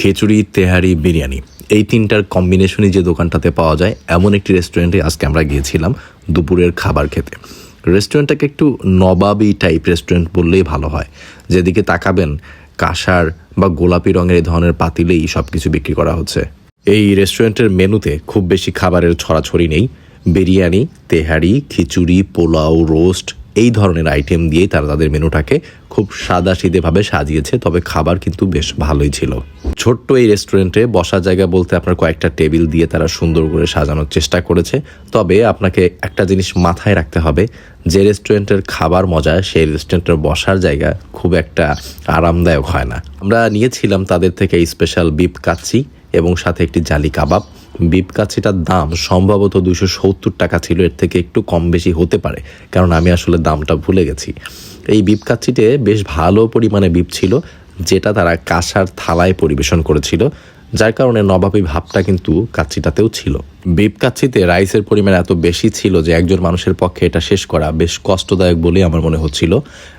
খিচুড়ি, তেহারি, বিরিয়ানি। এই তিনটার কম্বিনেশনই যে দোকানটাতে পাওয়া যায়, এমন একটি রেস্টুরেন্টে আজকে আমরা গিয়েছিলাম দুপুরের খাবার খেতে। রেস্টুরেন্টটাকে একটু নবাবি টাইপ রেস্টুরেন্ট বললেই ভালো হয়। যেদিকে তাকাবেন, কাঁসার বা গোলাপি রঙের এই ধরনের পাতিলেই সব কিছু বিক্রি করা হচ্ছে। এই রেস্টুরেন্টের মেনুতে খুব বেশি খাবারের ছড়াছড়ি নেই। বিরিয়ানি, তেহারি, খিচুড়ি, পোলাও রোস্ট এই ধরনের আইটেম দিয়েই তারা তাদের মেনুটাকে খুব সাদা সিধেভাবে সাজিয়েছে, তবে খাবার কিন্তু বেশ ভালোই ছিল। ছোট্ট এই রেস্টুরেন্টে বসার জায়গা বলতে আপনার কয়েকটা টেবিল দিয়ে তারা সুন্দর করে সাজানোর চেষ্টা করেছে। তবে আপনাকে একটা জিনিস মাথায় রাখতে হবে, যে রেস্টুরেন্টের খাবার মজা, সেই রেস্টুরেন্টের বসার জায়গা খুব একটা আরামদায়ক হয় না। আমরা নিয়েছিলাম তাদের থেকে স্পেশাল বিপ কাচ্চি এবং সাথে একটি জালি কাবাব। বিপ কাচ্ছিটার দাম সম্ভবত দুশো সত্তর টাকা ছিল, এর থেকে একটু কম বেশি হতে পারে, কারণ আমি আসলে দামটা ভুলে গেছি। এই বিপ বেশ ভালো পরিমাণে বিপ ছিল, যেটা তারা কাঁসার থালায় পরিবেশন করেছিল, যার কারণে নবাবী ভাবটা কিন্তু কাচ্ছিটাতেও ছিল। বিপ কাচ্ছিতে রাইসের পরিমাণ এত বেশি ছিল যে একজন মানুষের পক্ষে এটা শেষ করা বেশ কষ্টদায়ক বলেই আমার মনে হচ্ছিল।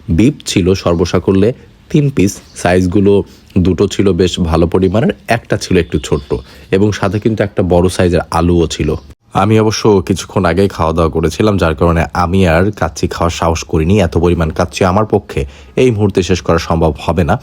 বিপ ছিল সর্বসাকল্যে তিন পিস, সাইজগুলো দুটো ছিল বেশ ভালো পরিমাণের, একটা ছিল একটু ছোট্ট, এবং সাথে কিন্তু একটা বড় সাইজের আলুও ছিল। আমি অবশ্য কিছুক্ষণ আগেই খাওয়া দাওয়া করেছিলাম, যার কারণে আমি আর কাচ্চি খাওয়ার সাহস করিনি, এত পরিমাণ কাচ্চি আমার পক্ষে এই মুহূর্তে শেষ করা সম্ভব হবে না।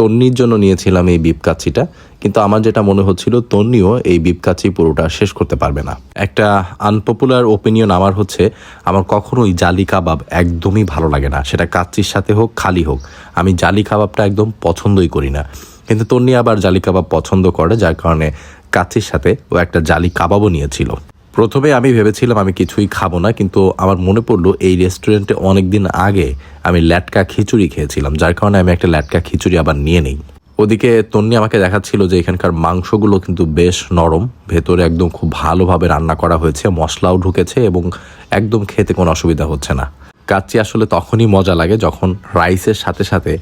তন্নির জন্য নিয়েছিলাম এই বিপ কাচ্চিটা কিন্তু আমার যেটা মনে হচ্ছিল, তন্নিও এই বিপ কাচ্চি পুরোটা শেষ করতে পারবে না। একটা আনপপুলার ওপিনিয়ন আমার হচ্ছে, আমার কখনোই জালি কাবাব একদমই ভালো লাগে না। সেটা কাচ্চির সাথে হোক, খালি হোক, আমি জালি কাবাবটা একদম পছন্দই করি না। কিন্তু তন্নি আবার জালি কাবাব পছন্দ করে, যার কারণে কাচ্চির সাথে ও একটা জালি কাবাবও নিয়েছিল। প্রথমে আমি ভেবেছিলাম আমি কিছুই খাব না, কিন্তু আমার মনে পড়ল এই রেস্টুরেন্টে অনেক দিন আগে আমি ল্যাটকা খিচুড়ি খেয়েছিলাম, যার কারণে আমি একটা ল্যাটকা খিচুড়ি আবার নিয়ে নিই। ওদিকে তন্নি আমাকে দেখাচ্ছিল যে এখানকার মাংসগুলো কিন্তু বেশ নরম, ভেতরে একদম খুব ভালোভাবে রান্না করা হয়েছে, মশলাও ঢুকেছে এবং একদম খেতে কোনো অসুবিধা হচ্ছে না। কাচ্চি আসলে তখনই মজা লাগে যখন রাইসের সাথে সাথে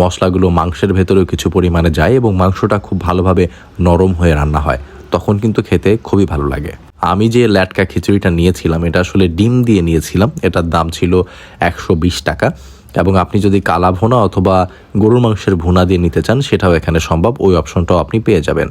মশলাগুলো মাংসের ভেতরেও কিছু পরিমাণে যায় এবং মাংসটা খুব ভালোভাবে নরম হয়ে রান্না হয়, তখন কিন্তু খেতে খুবই ভালো লাগে। আমি যে ল্যাটকা খিচুড়িটা নিয়েছিলাম, এটা আসলে ডিম দিয়ে নিয়েছিলাম। এটার দাম ছিল একশো বিশ টাকা। এবং আপনি যদি কালা ভুনা অথবা গরুর মাংসের ভুনা দিয়ে নিতে চান, সেটাও এখানে সম্ভব। ওই অপশনটাও আপনি পেয়ে যাবেন।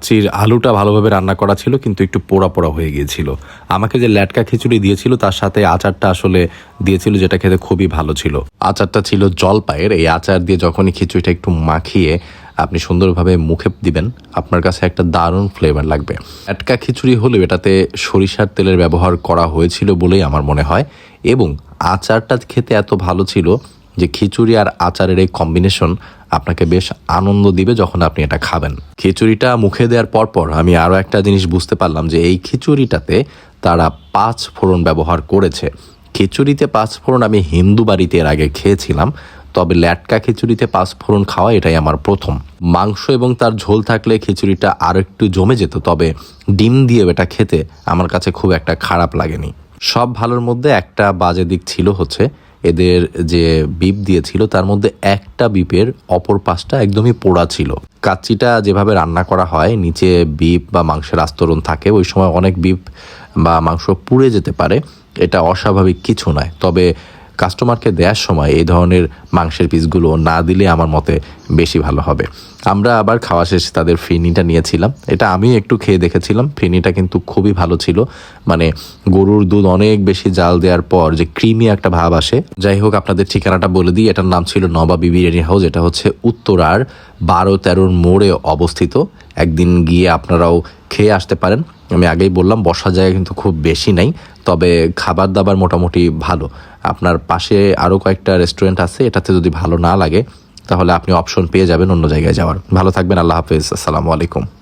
চির আলুটা ভালোভাবে রান্না করা ছিল, কিন্তু একটু পোড়া পোড়া হয়ে গিয়েছিল। আমাকে যে ল্যাটকা খিচুড়ি দিয়েছিল, তার সাথে আচারটা আসলে দিয়েছিল যেটা খেতে খুবই ভালো ছিল। আচারটা ছিল জলপাইয়ের। এই আচার দিয়ে যখনই খিচুড়িটা একটু মাখিয়ে আপনি সুন্দরভাবে মুখে দিবেন, আপনার কাছে একটা দারুণ ফ্লেভার লাগবে। ল্যাটকা খিচুড়ি হলেও এটাতে সরিষার তেলের ব্যবহার করা হয়েছিল বলেই আমার মনে হয় এবং আচারটা খেতে এত ভালো ছিল যে খিচুড়ি আর আচারের এই কম্বিনেশন আপনাকে বেশ আনন্দ দিবে যখন আপনি এটা খাবেন। খিচুড়িটা মুখে দেওয়ার পরপর আমি আরও একটা জিনিস বুঝতে পারলাম যে এই খিচুড়িটাতে তারা পাঁচ ফোড়ন ব্যবহার করেছে। খিচুড়িতে পাঁচ ফোড়ন আমি হিন্দু বাড়িতে এর আগে খেয়েছিলাম তবে ল্যাটকা খিচুড়িতে পাঁচ ফোড়ন খাওয়া এটাই আমার প্রথম। মাংস এবং তার ঝোল থাকলে খিচুড়িটা আরও একটু জমে যেত, তবে ডিম দিয়ে এটা খেতে আমার কাছে খুব একটা খারাপ লাগেনি। সব ভালোর মধ্যে একটা বাজে দিক ছিল হচ্ছে, এদের যে বিপ দিয়েছিল তার মধ্যে একটা বিপের অপর পাশটা একদমই পোড়া ছিল। কাচ্চিটা যেভাবে রান্না করা হয়, নিচে বিপ বা মাংসের আস্তরণ থাকে, ওই সময় অনেক বিপ বা মাংস পুড়ে যেতে পারে, এটা অস্বাভাবিক কিছু নয়। তবে কাস্টমারকে দেওয়ার সময় এই ধরনের মাংসের পিসগুলো না দিলে আমার মতে বেশি ভালো হবে। আমরা আবার খাওয়া শেষে তাদের ফিরনিটা নিয়েছিলাম। এটা আমি একটু খেয়ে দেখেছিলাম। ফিরনিটা কিন্তু খুবই ভালো ছিল। মানে গরুর দুধ অনেক বেশি জাল দেওয়ার পর যে ক্রিমি একটা ভাব আসে। যাই হোক, আপনাদের ঠিকানাটা বলে দিই। এটার নাম ছিল নবাবি বিরিয়ানি হাউস। এটা হচ্ছে উত্তরার বারো তেরোর মোড়ে অবস্থিত। একদিন গিয়ে আপনারাও খেয়ে আসতে পারেন। আমি আগেই বললাম, বসার জায়গা কিন্তু খুব বেশি নাই, তবে খাবার দাবার মোটামুটি ভালো। আপনার পাশে আরও কয়েকটা রেস্টুরেন্ট আছে, এটাতে যদি ভালো না লাগে, তাহলে আপনি অপশন পেয়ে যাবেন অন্য জায়গায় যাওয়ার। ভালো থাকবেন, আল্লাহ হাফিজ, আসসালামু আলাইকুম।